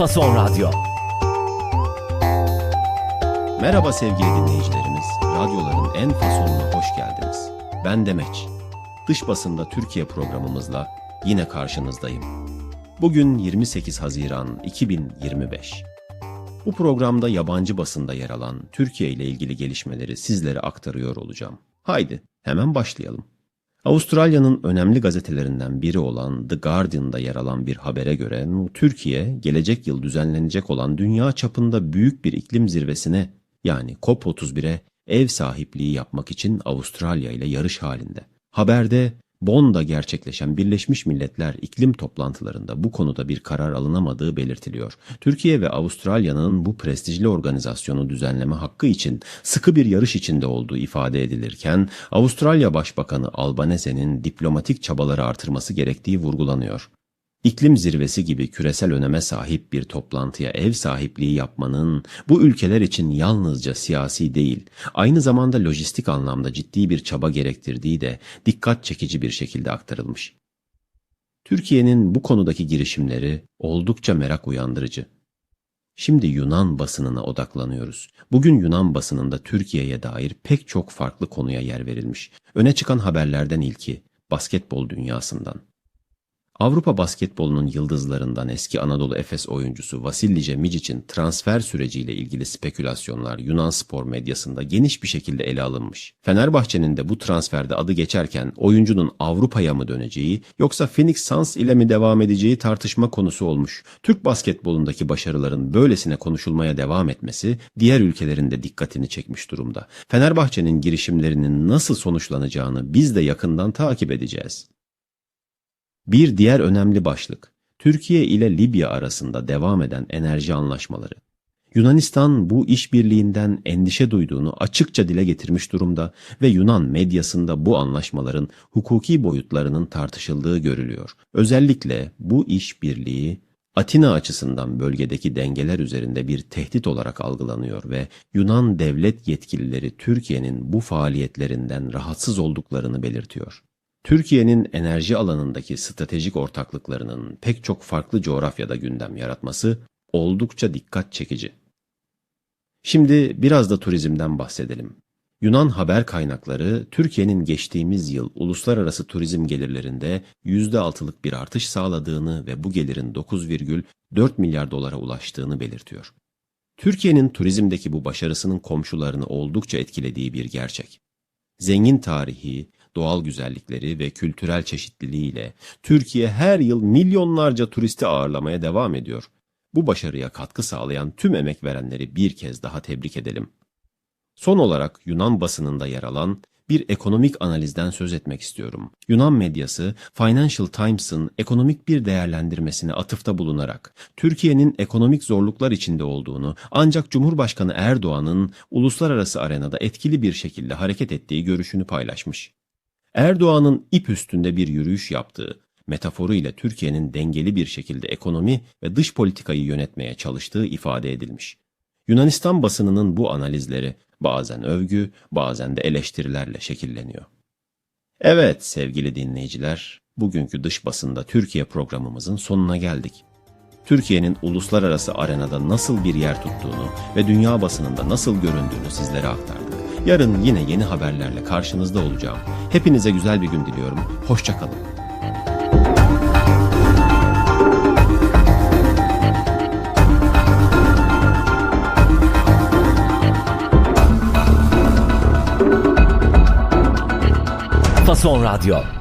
Fason Radyo. Merhaba sevgili dinleyicilerimiz. Radyoların en fasonuna hoş geldiniz. Ben Demeç. Dış basında Türkiye programımızla yine karşınızdayım. Bugün 28 Haziran 2025. Bu programda yabancı basında yer alan Türkiye ile ilgili gelişmeleri sizlere aktarıyor olacağım. Haydi hemen başlayalım. Avustralya'nın önemli gazetelerinden biri olan The Guardian'da yer alan bir habere göre Türkiye gelecek yıl düzenlenecek olan dünya çapında büyük bir iklim zirvesine yani COP31'e ev sahipliği yapmak için Avustralya ile yarış halinde. Haberde Bonn'da gerçekleşen Birleşmiş Milletler iklim toplantılarında bu konuda bir karar alınamadığı belirtiliyor. Türkiye ve Avustralya'nın bu prestijli organizasyonu düzenleme hakkı için sıkı bir yarış içinde olduğu ifade edilirken Avustralya Başbakanı Albanese'nin diplomatik çabaları artırması gerektiği vurgulanıyor. İklim zirvesi gibi küresel öneme sahip bir toplantıya ev sahipliği yapmanın bu ülkeler için yalnızca siyasi değil, aynı zamanda lojistik anlamda ciddi bir çaba gerektirdiği de dikkat çekici bir şekilde aktarılmış. Türkiye'nin bu konudaki girişimleri oldukça merak uyandırıcı. Şimdi Yunan basınına odaklanıyoruz. Bugün Yunan basınında Türkiye'ye dair pek çok farklı konuya yer verilmiş. Öne çıkan haberlerden ilki basketbol dünyasından. Avrupa basketbolunun yıldızlarından eski Anadolu Efes oyuncusu Vasilije Micic'in transfer süreciyle ilgili spekülasyonlar Yunan spor medyasında geniş bir şekilde ele alınmış. Fenerbahçe'nin de bu transferde adı geçerken oyuncunun Avrupa'ya mı döneceği yoksa Phoenix Suns ile mi devam edeceği tartışma konusu olmuş. Türk basketbolundaki başarıların böylesine konuşulmaya devam etmesi diğer ülkelerin de dikkatini çekmiş durumda. Fenerbahçe'nin girişimlerinin nasıl sonuçlanacağını biz de yakından takip edeceğiz. Bir diğer önemli başlık, Türkiye ile Libya arasında devam eden enerji anlaşmaları. Yunanistan bu işbirliğinden endişe duyduğunu açıkça dile getirmiş durumda ve Yunan medyasında bu anlaşmaların hukuki boyutlarının tartışıldığı görülüyor. Özellikle bu işbirliği Atina açısından bölgedeki dengeler üzerinde bir tehdit olarak algılanıyor ve Yunan devlet yetkilileri Türkiye'nin bu faaliyetlerinden rahatsız olduklarını belirtiyor. Türkiye'nin enerji alanındaki stratejik ortaklıklarının pek çok farklı coğrafyada gündem yaratması oldukça dikkat çekici. Şimdi biraz da turizmden bahsedelim. Yunan haber kaynakları Türkiye'nin geçtiğimiz yıl uluslararası turizm gelirlerinde %6'lık bir artış sağladığını ve bu gelirin 9,4 milyar dolara ulaştığını belirtiyor. Türkiye'nin turizmdeki bu başarısının komşularını oldukça etkilediği bir gerçek. Zengin tarihi, doğal güzellikleri ve kültürel çeşitliliğiyle Türkiye her yıl milyonlarca turisti ağırlamaya devam ediyor. Bu başarıya katkı sağlayan tüm emek verenleri bir kez daha tebrik edelim. Son olarak Yunan basınında yer alan bir ekonomik analizden söz etmek istiyorum. Yunan medyası Financial Times'ın ekonomik bir değerlendirmesine atıfta bulunarak Türkiye'nin ekonomik zorluklar içinde olduğunu ancak Cumhurbaşkanı Erdoğan'ın uluslararası arenada etkili bir şekilde hareket ettiği görüşünü paylaşmış. Erdoğan'ın ip üstünde bir yürüyüş yaptığı, metaforu ile Türkiye'nin dengeli bir şekilde ekonomi ve dış politikayı yönetmeye çalıştığı ifade edilmiş. Yunanistan basınının bu analizleri bazen övgü, bazen de eleştirilerle şekilleniyor. Evet sevgili dinleyiciler, bugünkü dış basında Türkiye programımızın sonuna geldik. Türkiye'nin uluslararası arenada nasıl bir yer tuttuğunu ve dünya basınında nasıl göründüğünü sizlere aktardık. Yarın yine yeni haberlerle karşınızda olacağım. Hepinize güzel bir gün diliyorum. Hoşçakalın. Fason Radyo.